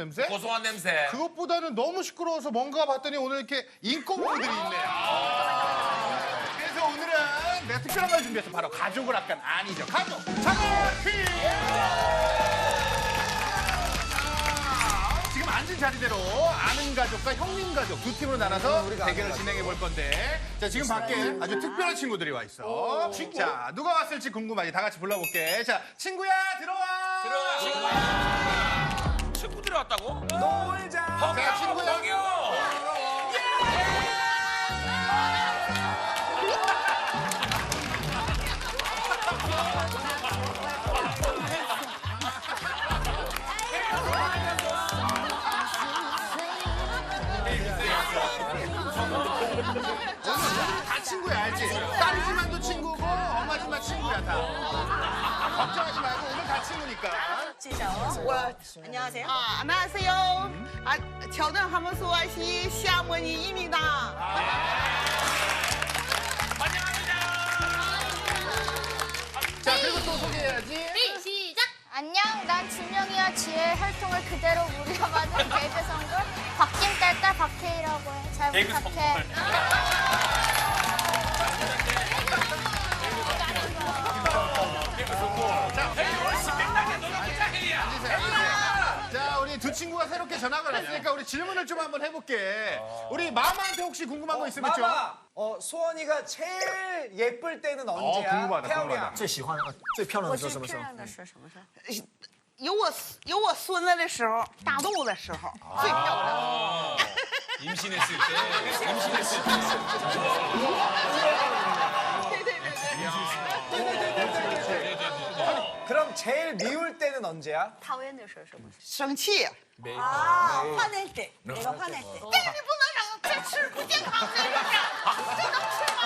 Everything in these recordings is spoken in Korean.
냄새? 고소한 냄새. 그것보다는 너무 시끄러워서 뭔가 봤더니 오늘 이렇게 인꼬부들이 있네요. 아. 그래서 오늘은 내가 특별한 걸 준비해서 바로 가족을 아깐 아니죠. 가족 장어 퀴즈! 지금 앉은 자리대로 아는 가족과 형님 가족 두 팀으로 나눠서 대결을 진행해 볼 건데 자 지금 밖에 아주 특별한 친구들이 와 있어. 자 누가 왔을지 궁금하게 다 같이 불러볼게. 자 친구야 들어와. 들어와, 친구야. 왔다고? 놀자. 자 친구야. 형이요. 다 친구야 알지? 딸이지만도 친구고 엄마지만 친구야 다. 걱정하지 말고 오늘 다 친구니까. 안녕하세요. 아, 안녕하세요. 아, 저는 한번 소아시 시어머니입니다. 자 그리고 또 소개해야지. 시작! 안녕, 난 준영이와 지혜의 혈통을 그대로 물려받은 개그 성걸 박김 딸딸 박혜이라고 해. 잘 개그 부탁해. 친구가 새롭게 전학을 왔으니까 우리 질문을 좀 한번 해볼게. 우리 마마한테 혹시 궁금한 거 있으면 좀. 마마, 어, 소원이가 제일 예쁠 때는 언제야? 어, 궁금하다, 태연이야. 궁금하다. 最喜欢呃最漂亮的时候什么时候？的是什么时候？有我有我孙子的时候，大肚的时候最漂亮。 임신했을 때. 임신했을 때. 그럼 제일 미울 때는 언제야? 讨厌的是什么？生气，啊，화낼 때， 내가화낼 때。 但是你不能让再吃不健康的呀，这能吃吗？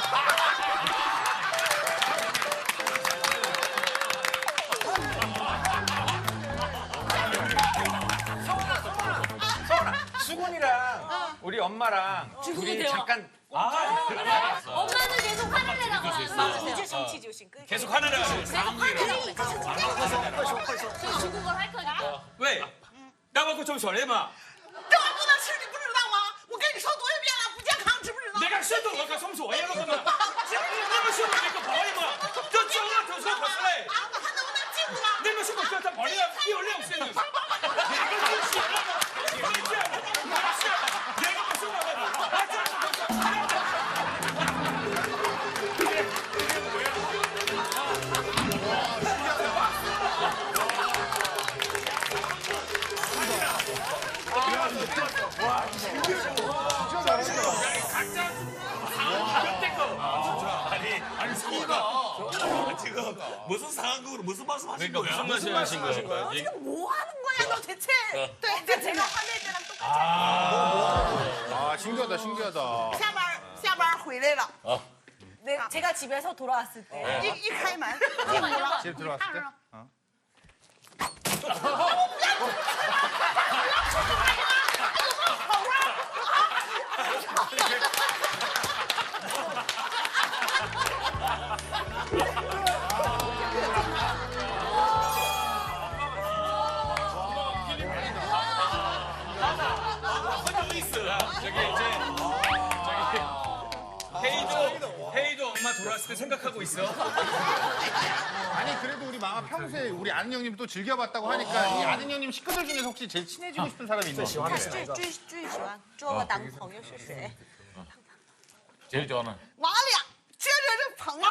수근이랑 우리 엄마랑 둘이 잠깐 엄마는 계속 화를 내라고 하는 你就生气就行，跟 계속 화내라. 저 중국어를 할 거니까. 왜? 나하고 좀 전해 봐. 这玩意不能吃，你不知道吗？我跟你说多少遍了，不健康，知不知道？ 내가 싫도 너가 성소 지금 무슨 상황극으로 무슨 말씀하신 거야? 그러니까 무슨 말씀 하신 거야? 뭐 하는 거야 너 대체? 네, 네, 제가 화낼 때랑 똑같아. 아 신기하다 신기하다. 下班下班回来了， 네, 제가 집에서 돌아왔을 때 一一开门， 잠깐만요. 집 들어왔을 때. 어. 헤이도 헤이도 엄마 돌아왔을 때 생각하고 있어. 아니 그래도 우리 마마 평소에 우리 아는 형님 또 즐겨봤다고 하니까 이 아는 형님 식구들 중에서 혹시 제일 친해지고 싶은 사람이 있나요? 喜欢的是哪最一个？最最喜欢做个当朋友是谁？ 제일 좋아하는. 俺俩这就是朋友。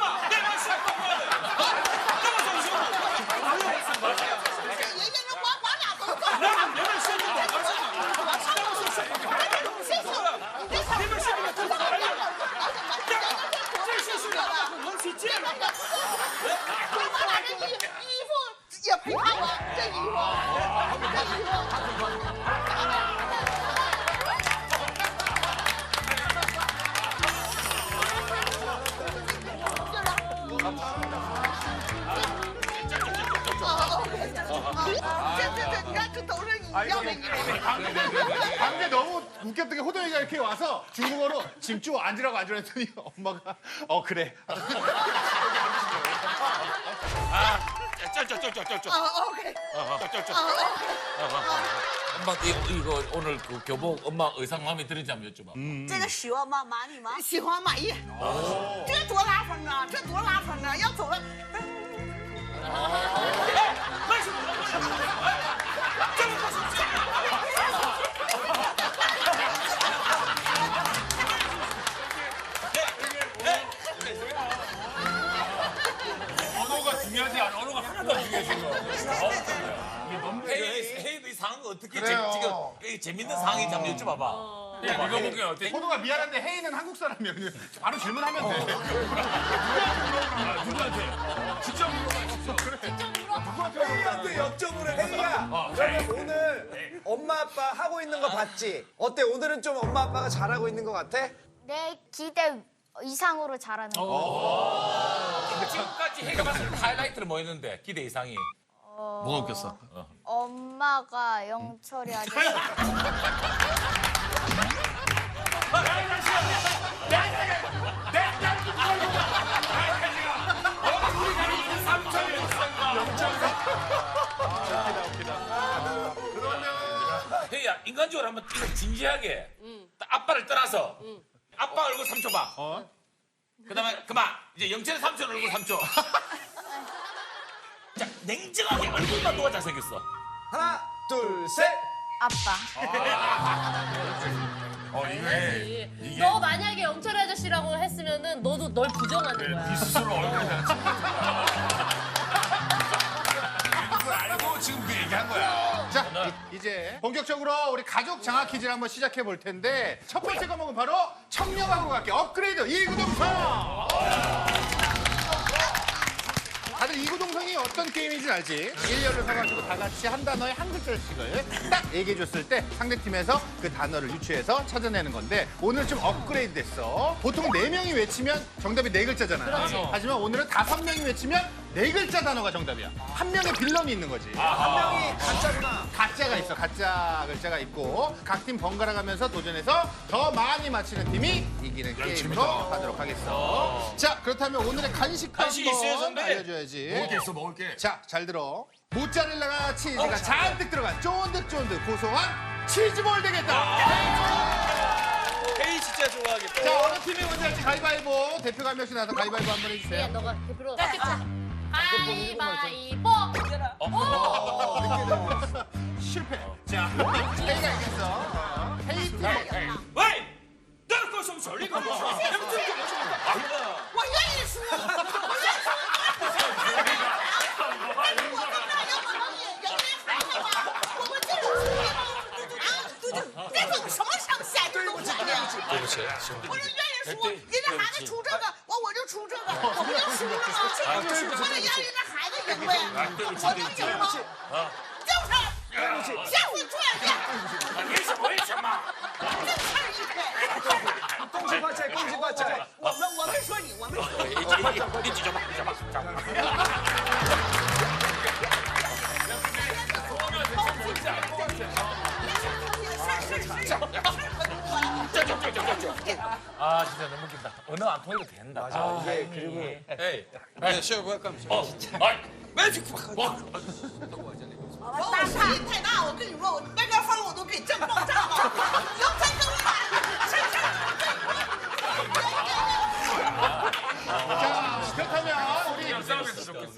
방금 너무 웃겼던 게 호동이가 이렇게 와서 중국어로 지금 쭉 앉으라고 앉으라 했더니 엄마가 어 그래. 저저저저저 아, 오케이. 저저 아, 오케이. 아, 엄마 이거, 이거 오늘 그 교복 엄마 의상 마음에 드는지 한번 여쭤봐. 这个喜欢吗？满意吗？喜欢满意。这多拉风啊！这多拉风啊！要走了，为什么？ 회의 회의도 이상한 거 어떻게 재, 그래요. 지금 이 재밌는 상황이 좀 여쭤봐봐. 이거 보기엔 어때? 호두가 미안한데 혜인은 한국 사람이야. 그냥 바로 질문하면 돼. 혜이한테 여쭤보래? 혜이야 그러면 오늘 엄마 아빠 하고 있는 거 봤지? 어때? 오늘은 좀 엄마 아빠가 잘하고 있는 거 같아? 내 기대 이상으로 잘하는 거. 지금까지 회의가 봤을 때 하이라이트는 뭐였는데 기대 이상이. 뭐가 웃겼어? 엄마가 영철이 아저씨. 회의야 인간적으로 한번 이거 진지하게 딱 아빠를 떠나서 아빠 얼굴 3초 봐. 그다음에 그만 이제 영철 삼촌 얼굴 3초. 자 냉정하게 얼굴만 누가 잘생겼어. 하나 둘 셋 아빠. 너 만약에 영철 아저씨라고 했으면은 너도 널 부정하는 거야. 스스로 얼굴에 그걸 알고 지금 그 얘기한 거야. 자, 이, 제 본격적으로 우리 가족 장학 퀴즈를 한번 시작해 볼 텐데 첫 번째 과목은 바로 청렴하고 갈게 업그레이드 이구동성. 다들 이구동성이 어떤 게임인지 알지? 일렬을 서가지고 다 같이 한 단어에 한 글자씩을 딱 얘기해 줬을 때 상대팀에서 그 단어를 유추해서 찾아내는 건데 오늘 좀 업그레이드 됐어. 보통 네명이 외치면 정답이 네글자잖아 하지만 오늘은 다섯 명이 외치면 네 글자 단어가 정답이야. 한 명의 빌런이 있는 거지. 한 명이 가짜구나 가짜가 있어. 가짜 글자가 있고 각 팀 번갈아 가면서 도전해서 더 많이 맞히는 팀이 이기는 게임으로 하도록 하겠어. 자, 그렇다면 오늘의 간식 간식 한번 있어요, 선배? 알려줘야지. 먹을 게 있어 먹을 게. 자, 잘 들어. 모짜렐라가 치즈가 잔뜩 들어간 쫀득쫀득 고소한 치즈볼 되겠다. 회의 진짜 좋아하겠다. 자, 어느 팀이 먼저 할지 가위바위보. 대표가 한 명씩 나서 가위바위보 한번 야, 해주세요. 너가 대표로 깎겠지. 가위바위보. 실패. 자, 헤이가 이겼어. 헤이 팀.喂，那个什么手里搞什么？你们这怎么什么？我愿意输。我愿意输。但是我跟大家我们也人民孩子嘛，我们这种事情啊，对对，这种什么上下这都来的。对不起，我说愿意输，人家孩子出这个，完 我不就输了吗我在押韵那孩子赢呗我能赢吗就是下回注意点为什么为什么我没说你我没说你你举着吧举着吧举着吧 아 진짜 너무 웃긴다. 언어 안 통해도 된다. 맞아. 이게 그리고 에이. 네, 시험 뭐 할까? 어. 아이. 왜 지금 와. 大声音太大，我跟你说，我麦克风我都给震爆炸了。有这个喊，是是。 자, 그렇다면 우리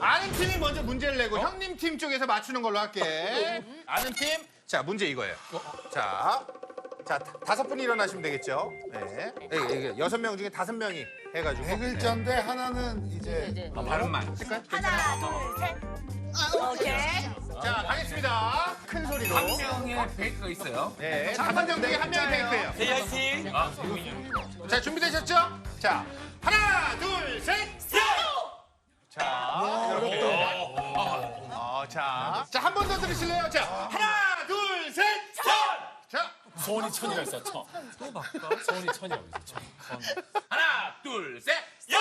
아는 팀이 먼저 문제를 내고 형님 팀 쪽에서 맞추는 걸로 할게. 아는 팀, 자 문제 이거예요. 자, 자 다- 다섯 분이 일어나시면 되겠죠. 네. 이게, 이게 여섯 명 중에 다섯 명이 해가지고 네 글자인데 하나는 이제 이제 발음만. 색깔? 하나, 둘, 셋. 아, 오케이. 자, 가겠습니다. 큰 소리로. 한 명의 베이크가 있어요. 네, 다섯 명 중에 한 명이 페이크예요. 회의 화이팅. 아. 자, 준비되셨죠? 자, 하나, 둘, 셋. 자, 이렇게. 어, 자, 자, 한 번 더 들으실래요? 자, 하나, 둘, 셋. 자, 소원이 천이가 있어. 천. 또 바꿔. 소원이 천이라고 있어. 천. 하나, 둘, 셋. 여.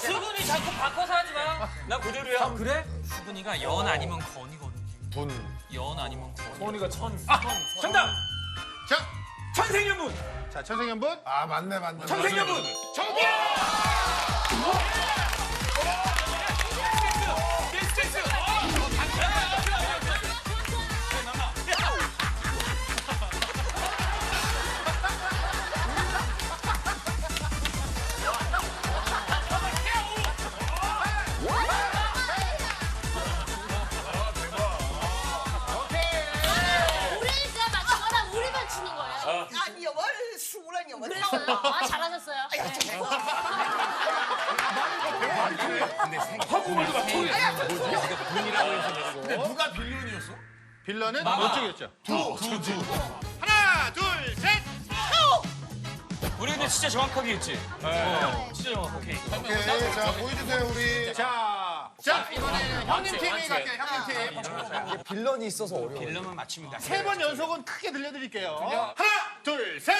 수근이 자꾸 바꿔서 하지 마. 나 그대로야. 그래? 수근이가 연 아니면 건이거든. 분. 연 아니면 건. 소원이가 천. 아, 정답. 자, 천생연분. 자, 천생연분. 아 맞네 맞네. 천생연분. 정답! 근데 누가 빌런이었어? 빌런은 이쪽이었죠. 두, 두, 두. 하나, 둘, 셋. 우리 근데 진짜 정확하게 했지? 어, 진짜 정확하게. 오케이, 자, 보여주세요, 우리. 자, 자 이번에는 형님 팀이 갈게요. 형님 팀. 빌런이 있어서 어려워. 빌런만 맞춥니다. 세 번 연속은 크게 들려드릴게요. 하나, 둘, 셋.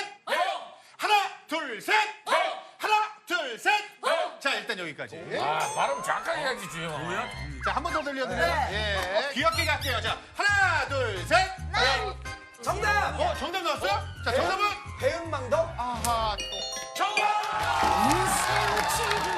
하나, 둘, 셋. 하나, 둘, 셋. 자, 일단 여기까지. 아, 발음 정확하게 해야지, 주영. 뭐야? 자, 한 번 더 들려드려요. 예. 귀엽게 갈게요. 자, 하나, 둘, 셋. 정답! 어, 정답 나왔어요? 자, 정답은? 배은망덕? 아하. 내가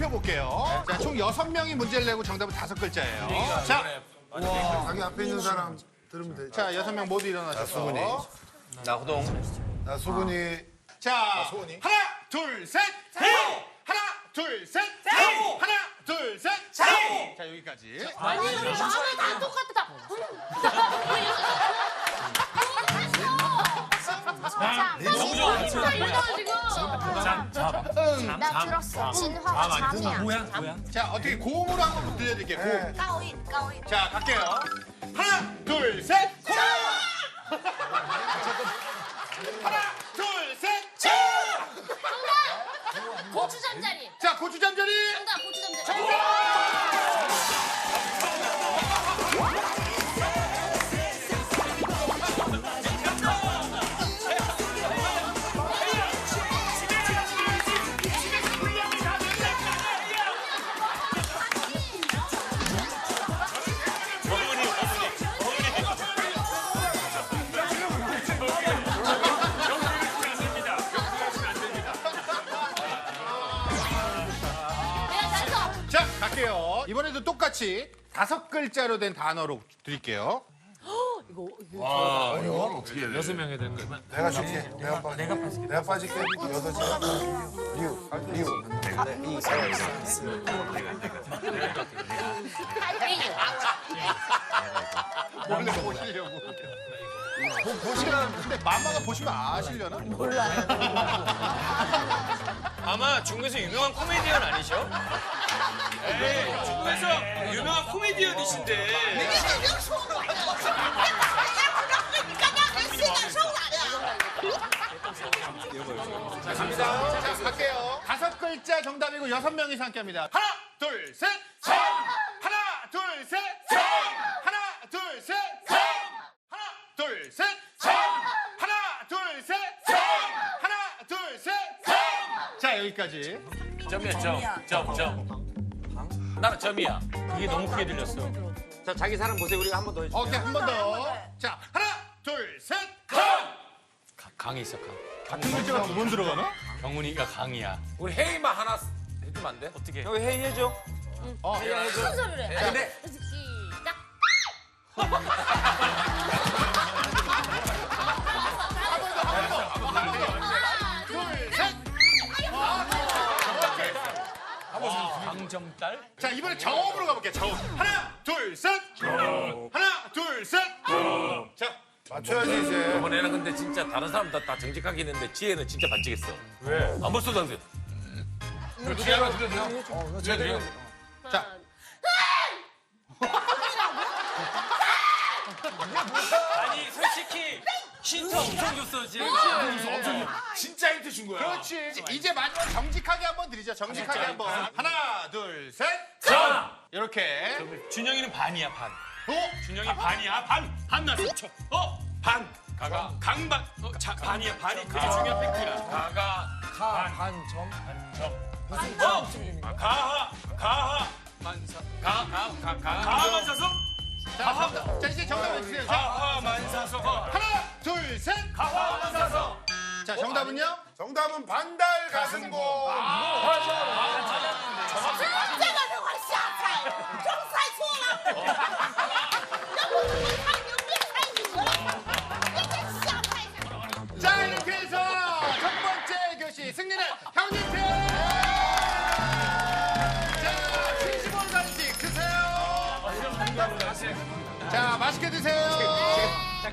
높여볼게요. 자, 총 여섯 명이 문제를 내고 정답은 다섯 글자예요. 자, 자기 앞에 있는 사람 들으면 되지. 자, 여섯 명 모두 일어나셔서. 나 호동. 나 수근이. 자, 하나, 둘, 셋. 하나, 둘, 셋. 하나, 둘, 셋. 자, 여기까지. 마음은 다 똑같아 다. 너무 좋아. 진짜 이러다 지금. 응. 나 들었어. 진화가 잠이야. 자, 어떻게 고음으로 한번 들려드릴게요. 고음. 까오인, 까오인. 자, 갈게요. 하나, 둘, 셋. 하나, 둘, 셋. 고추 잠자리. 자, 고추 잠자리. 정답 고추 잠자리. 자, 갈게요. 이번에도 똑같이 다섯 글자로 된 단어로 드릴게요. 여섯 명 해야 되는 거야. 내가 줄게. 내가 빠질게. 내가 빠질게. 내가 빠질게. 여섯 시. 류. 류. 원래 보시려고. 보, 보시면 근데 맘마가 보시면 아시려나? 아마 중국에서 유명한 코미디언 아니셔? 에이, 중국에서 유명한 코미디언이신데. 자, 갑니다. 자, 갈게요. 다섯 글자 정답이고 여섯 명이서 함께 합니다. 하나, 둘, 셋, 성! 하나, 둘, 셋, 성! 하나, 둘, 셋, 성! 하나, 둘, 셋, 성! 하나, 둘, 셋, 성! 하나, 둘, 셋, 성! 자, 여기까지. 점이야, 점. 점, 점. 나는 점이야. 그게 너무 크게 들렸어. 자, 자기 사람 보세요. 우리가 한 번 더 해줄게요. 오케이, 한 번 더. 자, 하나, 둘, 셋. 강이 있어, 강. 같은 글자가 두 번 들어가나? 경훈이가 강이야. 우리 회의만 하나 해주면 안 돼? 어떻게? 여기 회의해줘. 순서를 해. 근데 시작. 강점딸? 자, 이번에 저음으로 가볼게요. 저음. 하나, 둘, 셋. 하나, 둘, 셋. 자, 맞춰야지, 이제. 이번에는 근데 진짜 다른 사람 다, 다 정직하게 했는데 지혜는 진짜 반칙했어. 왜? 안 벌써 당근. 지혜가 들려줘. 지혜 들려. 자. 아니, 솔직히 힌트 엄청 줬어, 지금. 진짜 힌트 준 거야. 그렇지. 이제 마지막 정직하게 한번 드리죠. 정직하게 한번. 하나, 둘, 셋. 점! 이렇게. 준영이는 반이야, 반. 어? 준영이 반이야, 반. 반 났어. 저, 어? 반. 가가. 강반. 어, 자, 반이야, 반이. 그게 중요한 팩트야. 가가 가, 반, 점. 어? 가하 가하 만사. 가, 가, 가, 가. 가하 만사서? 자, 정답. 자, 이제 정답 해주세요. 자, 가하 만사서. 하나, 둘, 셋. 가하 만사서. 자, 정답은요? 정답은 반달 가슴고. 아,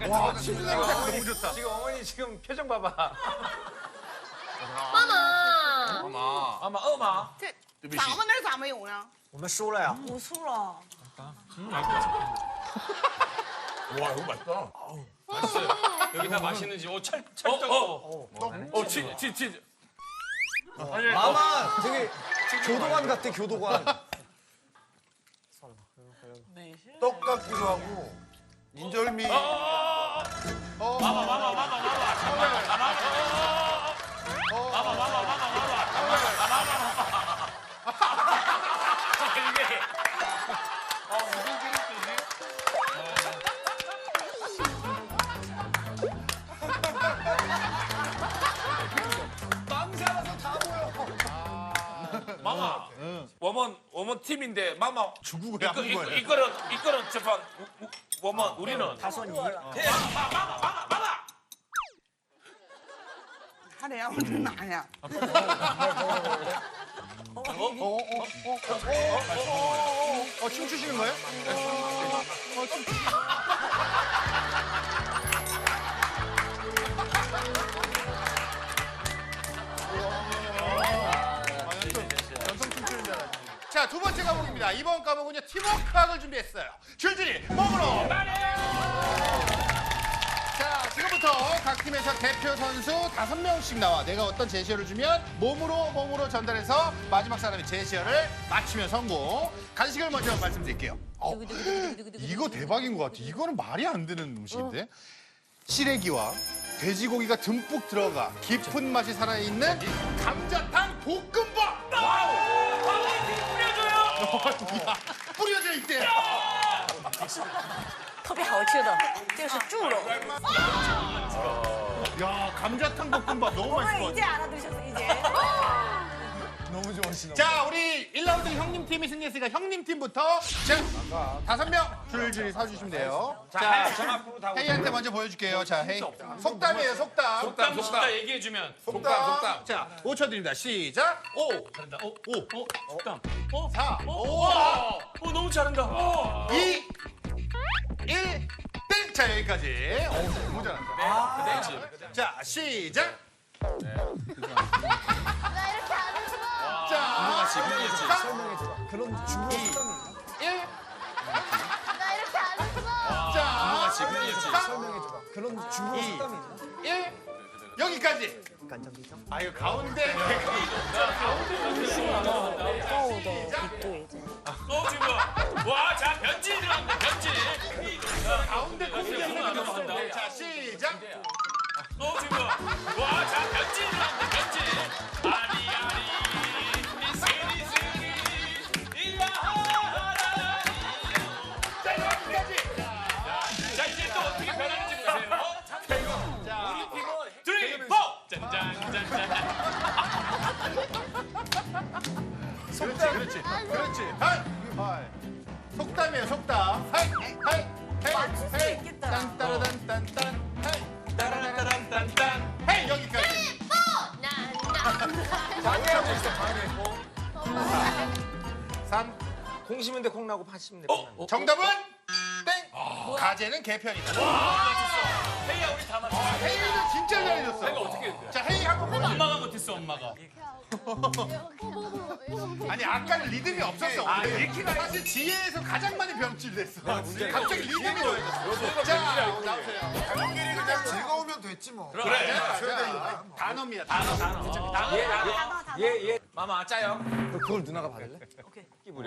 와, 치즈 냄새 너무 좋다. 지금 어머니 지금 표정 봐봐. 마마. 아마 어마. 这咱们那儿咋没有呢？我们输了呀。我输了。 와 이거 맛있다. 맛있어요. 여기 다 맛있는지. 오, 찰, 어, 찰떡. 어. 어, 치, 치, 치. 마마 되게 교도관 같아 교도관. 떡 같기도 하고. 인절미. 이게 망사라서 다 보여. 마마. 워먼 워먼 팀인데 마마. 중국어에 안 이거 거예요. 이거는 이거는 저판 뭐뭐 우리는 다섯 이 막아 막아 막아. 하래야 오늘은 아야. 어, 춤추시는 거예요? 자, 두 번째 과목입니다. 이번 과목은요, 팀워크학을 준비했어요. 줄줄이 몸으로 자, 지금부터 각 팀에서 대표 선수 다섯 명씩 나와 내가 어떤 제시어를 주면 몸으로 몸으로 전달해서 마지막 사람이 제시어를 맞추면 성공. 간식을 먼저 말씀드릴게요. 어, 이거 대박인 것 같아. 이거는 말이 안 되는 음식인데. 시래기와 돼지고기가 듬뿍 들어가 깊은 맛이 살아있는 감자탕 볶음밥. 뿌려줘요. 뿌려져 있대. 特别好吃的，这个是猪肉。 야, 감자탕 볶음밥 너무 맛있을 것 같아. 팀이 승리했으니까 형님 팀부터 자, 다섯 명 줄줄이 서주시면 돼요. 자, 헤이한테 먼저 보여줄게요. 자, 헤이. 속담이에요, 속담. 속담, 속담 얘기해주면. 속담, 속담. 자, 5초 드립니다. 시작. 오, 잘한다. 오, 오, 오, 속담. 오, 4, 오, 오, 너무 잘한다. 오. 2, 1, 땡! 자, 여기까지. 어, 너무 잘한다. 그대지. 자, 시작. 나 이렇게 안 했어. 자. 3, 그런 중국 속담이 있나? 1, 나 이렇게 안 했어. 자, 그렇지. 3, 설명해줘봐. 그런 중국 이. 속담이 있나? 1, 여기까지. 아, 이거 가운데. 어, 80대. 어, 어? 어? 정답은 어? 땡. 아. 가재는 개편이다. 와~ 헤이야 우리 다 맞췄어. 아, 헤이는 진짜 혜이가 잘해줬어. 어떻게 했대? 자 헤이 한번 보자. 엄마가 못했어 엄마가. 아니 아까 는 리듬이 없었어. 아, 읽기가 사실 지혜에서 가장 많이 병질됐어. 아, 갑자기 리듬이 없어. 자 어, 나오세요. 당일이 그냥 즐거우면 됐지 뭐. 그래. 자, 자, 단어입니다. 단어. 단어. 단어. 어. 단어. 예 예. 마마 짜요. 그걸 누나가 받을래?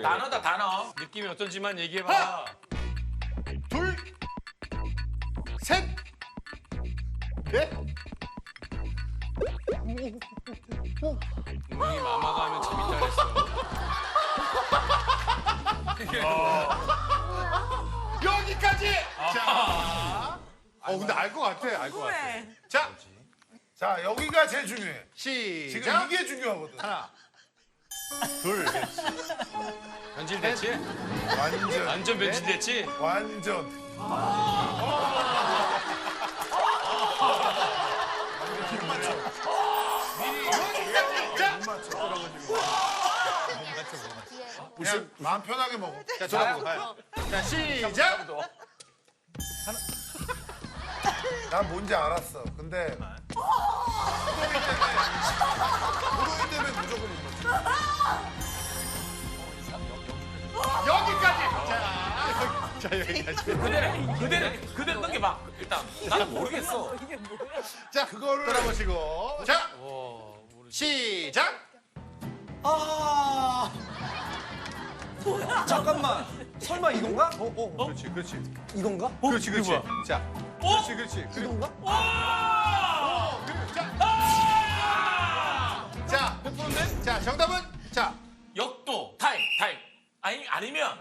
단어다 단어. 느낌이 어떤지만 얘기해봐. 둘, 셋, 넷. 분명히 마마가 하면 재밌다 그랬어. 여기까지. 자. 어, 근데 알 것 같아, 알 것 같아. 자, 자, 여기가 제일 중요해. 지금 시작. 이게 중요하거든. 하나, 둘, 변질됐지? 완전. 완전 변질됐지? 완전. 그냥 마음 편하게 먹어. 자, 돌아보고 가요. 자, 시작. 난 뭔지 알았어. 근데 무도인 때문에 무조건 못 먹지. 여기까지. 자, 여기, 자 여기까지. 그대로 그대로 그대로 넘겨봐. 일단 나는 모르겠어. 자, 그거를 돌아보시고. 자, 시작. 아. 잠깐만. 설마 이건가? 어, 어, 그렇지, 그렇지. 이건가? 그렇지, 그렇지. 자, 그렇지, 그렇지. 그리고 이건가? 어, 정답은 자, 역도 타임 타임. 아니 아니면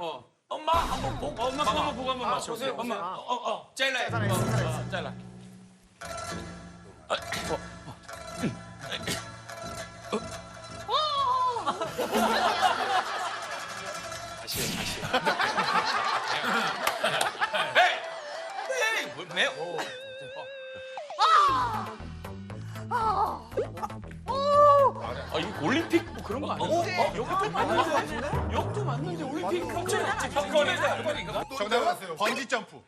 엄마 한번 보고 엄마 거 한번 보고 한번 맞춰. 보세요, 엄마. 보세요. 어, 어, 잘라. 어, 어, 잘라. 에이! 에이! 뭐, 매 오. 아, 이거 올림픽 뭐 그런 거 아니야? 어? 역도 맞는 거 같은데? 역도 맞는데 올림픽 갑자기 팝콘에다 정답은 번지 점프.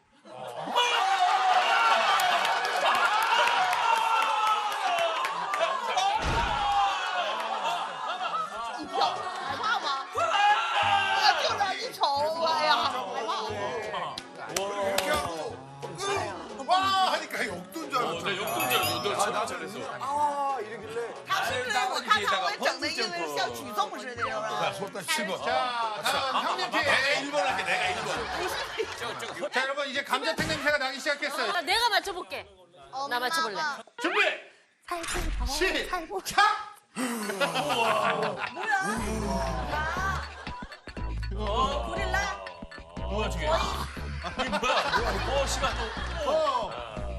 그냥 주성무실 내려라. 소단 7번. 자, 다음 형님 팀. 내가 1번 할게. 내가 1번. 자, 여러분 이제 감자탕 냄새가 나기 시작했어요. 아, 내가 맞춰볼게. 나 맞춰볼래. 준비! 시작! 고릴라. 뭐야, 저게? 이게 뭐야? 어, 씨발. 어,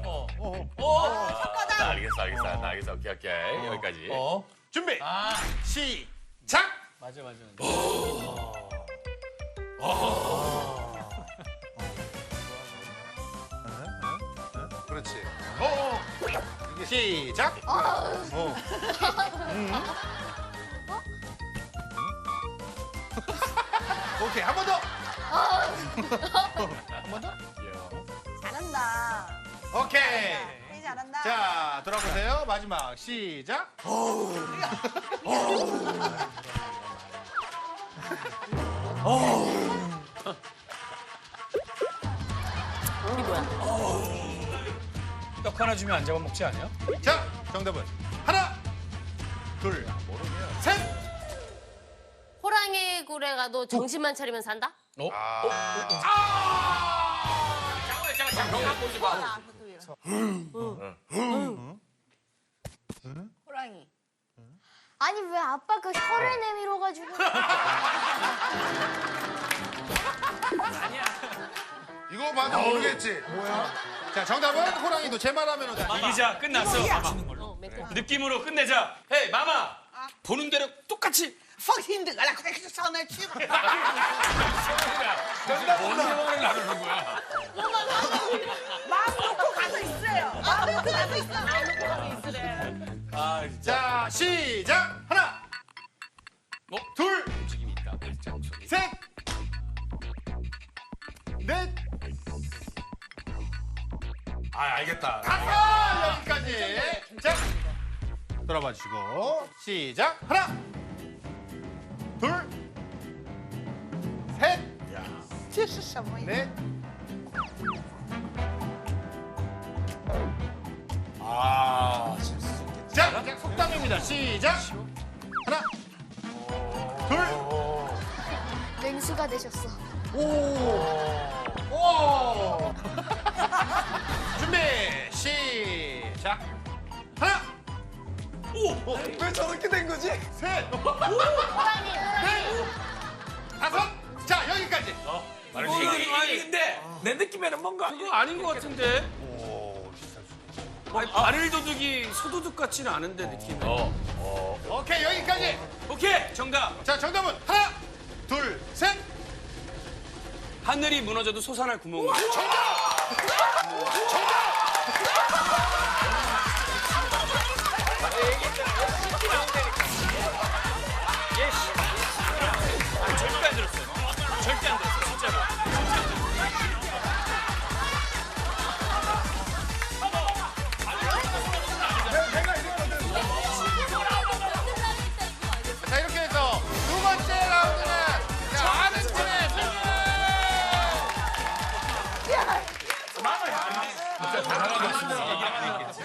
어. 어. 어. 알겠어, 알겠어. 나 알겠어. 오케이, 오케이. 여기까지. 준비! 시작! 맞아 맞아. 그렇지. 어, 어. 시작. 어. 음. 오케이 한번 더. 잘한다. 오케이. 되게 잘한다. 자 돌아보세요. 마지막 시작. 떡 하나 주면 안 잡아먹지 않냐? 자 정답은 하나, 둘, 셋. 호랑이 굴에 가도 정신만 차리면 산다? 잠깐만, 잠깐만, 잠깐만 보지 마. 호랑이. 아니 왜 아빠가 혀를 내밀어 가지고 이거 봐도 모르겠지. 자 정답은 호랑이도 제 말하면 다. 이기자 끝났어. 어, 맹꽁. 느낌으로 끝내자. 헤이 마마. 보는 대로 똑같이. fucking 내가 그렇게 전화를 치고 뭔 나누는 거야? 뭐만 하고 마음 놓고 가서 있어요. 마음 놓고 가서 있어. 마음 놓고 가서 있으래. 아, 진짜. 자 시작 하나 어? 둘 움직임이 있다. 발짝 소리. 셋, 넷, 아, 알겠다. 다섯 여기까지. 네, 자 돌아봐 주시고 시작 하나 isso sua mãe. 네. 아, 실수 있겠지. 자, 속담입니다. 시작. 하나, 둘, 냉수가 되셨어. 오, 오. 준비, 시작. 하나, 오, 어, 왜 저렇게 된 거지? 셋, 호랑이, 호랑이. 근데 내 느낌에는 뭔가 그거 아닌 것 같은데. 아니, 발을 도둑이 소도둑 같지는 않은데 느낌이. 어. 오케이, 여기까지. 오케이 정답. 자, 정답은 하나, 둘, 셋. 하늘이 무너져도 솟아날 구멍. 절대